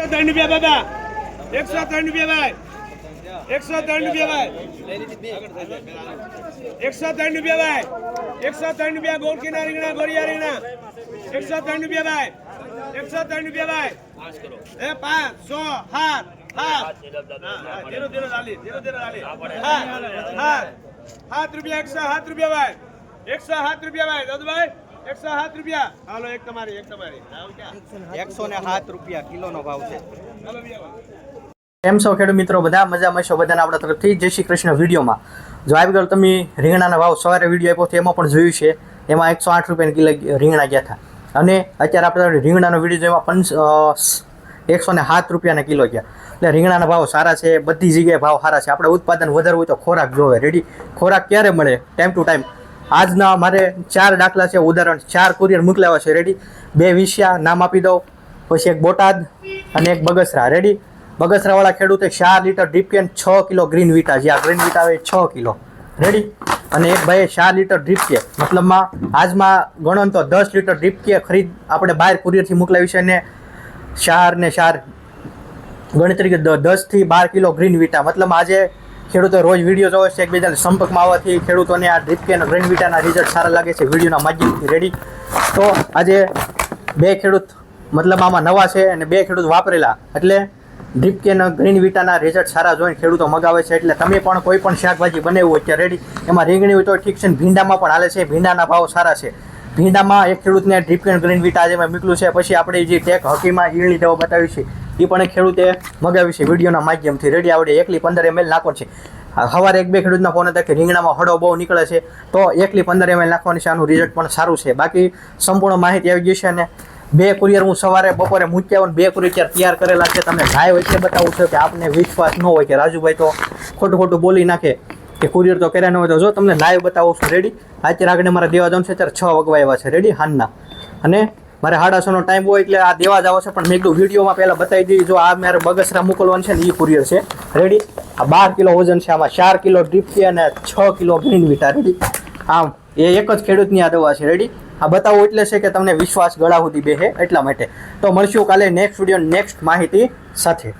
એકસો ત્રણ રૂપિયા બાબા. એકસો ત્રણ રૂપિયા ભાઈ. એકસો ત્રણ રૂપિયા ભાઈ. એકસો ત્રણ રૂપિયા ભાઈ. એકસો ત્રણ રૂપિયા ગોળકીના રીંગણા ગોળિયા રીંગણા એકસો ત્રણ રૂપિયા ભાઈ. એકસો ત્રણ રૂપિયા ભાઈ. એ પાંચ સો સાત સાત. હા, ધીરો ધીરો ચાલી ધીરો ધીરો ચાલી સાત સાત સાત રૂપિયા એકસો સાત રૂપિયા ભાઈ. એકસો સાત રૂપિયા ભાઈ. દાદુભાઈ. એકસો સાત રૂપિયા. હાલો એક તમારી એક તમારી. એકસો ને સાત રૂપિયા કિલોનો ભાવ છે. હાલો બી આવો. કેમ છો ખેડૂત મિત્રો? બધા મજામાં છો બધાના આપણા તરફથી જય શ્રી કૃષ્ણ વિડીયોમાં. જો આવી ગયો તમે રીંગણાના ભાવ સવારે વીડિયો આપ્યો હતો એમાં પણ જોયું છે એમાં એકસો આઠ રૂપિયાની કિલો રીંગણા ગયા હતા. અને અત્યારે આપણે રીંગણાનો વીડિયો જેમાં પંચ એકસો ને સાત રૂપિયાના કિલો ગયા. એટલે રીંગણાના ભાવ સારા છે બધી જગ્યાએ ભાવ સારા છે. આપણે ઉત્પાદન વધારવું હોય તો ખોરાક જોવે. રેડી ખોરાક ક્યારે મળે? ટાઈમ ટુ ટાઈમ આજના મારે ચાર દાખલા છે, ઉદાહરણ ચાર કુરિયર મોકલાવા છે. રેડી બે વિશ્યા નામ આપી દઉં. પછી એક બોટાદ અને એક બગસરા. રેડી બગસરાવાળા ખેડૂતે ચાર લીટર ડ્રીપકેન છ કિલો ગ્રીન વિટા જે આ ગ્રીન વિટા આવે છ કિલો. રેડી અને એક ભાઈએ ચાર લીટર ડ્રીપકે મતલબમાં આજમાં ગણો તો દસ લીટર ડ્રીપકે ખરીદ આપણે બહાર કુરિયરથી મોકલાવી છે ને ચાર ને ચાર ગણતરી દસથી બાર કિલો ગ્રીન વિટા મતલબ આજે ખેડૂતો રોજ વીડિયો જોવે છે, એકબીજાના સંપર્કમાં આવવાથી ખેડૂતોને આ ડ્રીપકે અને ગ્રીન વીટાના રિઝલ્ટ સારા લાગે છે. વિડીયોના માધ્યમથી રેડી તો આજે બે ખેડૂત, મતલબ આમાં નવા છે અને બે ખેડૂત વાપરેલા. એટલે ડ્રીપકે અને ગ્રીન વીટાના રિઝલ્ટ સારા જોઈને ખેડૂતો મગાવે છે. એટલે તમે પણ કોઈ પણ શાકભાજી બનાવ્યું હોય ત્યાં રેડી એમાં રીંગણી હોય તો ઠીક છે ભીંડામાં પણ હાલે છે. ભીંડાના ભાવ સારા છે. ભીંડામાં એક ખેડૂતને ડ્રીપ ગ્રીનવિટા ગ્રીન વીટા આજે મેં મોકલ્યું છે. પછી આપણે જે ટેક હકીમાં ઈળની દવા બતાવી છે એ પણ ખેડૂતે મગાવી છે. વિડીયોના માધ્યમથી રેડી આવડે એકલી પંદર એમએલ નાખો છે. સવારે એક બે ખેડૂતના ફોન હતા કે રીંગણામાં હળો બહુ નીકળે છે, તો એકલી પંદર એમએલ નાખવાની છે. આનું રિઝલ્ટ પણ સારું છે. બાકી સંપૂર્ણ માહિતી આવી ગઈ છે અને બે કુરિયર હું સવારે બપોરે મૂક્યા હોય બે કુરિયર તૈયાર કરેલા છે. તમને લાઈવ એટલે બતાવું છું કે આપને વિશ્વાસ ન હોય કે રાજુભાઈ તો ખોટું ખોટું બોલી નાખે કે કુરિયર તો કર્યા ન હોય તો જો તમને લાઈવ બતાવું છું. રેડી અત્યારે આગળ મારે દેવા જવાનું છે. અત્યારે છ વગવા આવ્યા છે. રેડી હાનના અને મારે સાડાસોનો ટાઈમ હોય એટલે આ દેવા જ આવશે પણ મેં કીધું વિડીયોમાં પહેલાં બતાવી દીધી જો આ મારે બગસરા મોકલવાનું છે ને એ કુરિયર છે. રેડી આ બાર કિલો વજન છે, આમાં ચાર કિલો ડ્રીપ છે અને છ કિલો ગ્રીન વિટા રેડી આમ, એ એક જ ખેડૂતની આ દવા છે. રેડી આ બતાવવું એટલે છે કે તમને વિશ્વાસ ગળા સુધી બેહે એટલા માટે. તો મળશું કાલે નેક્સ્ટ વીડિયો નેક્સ્ટ માહિતી સાથે.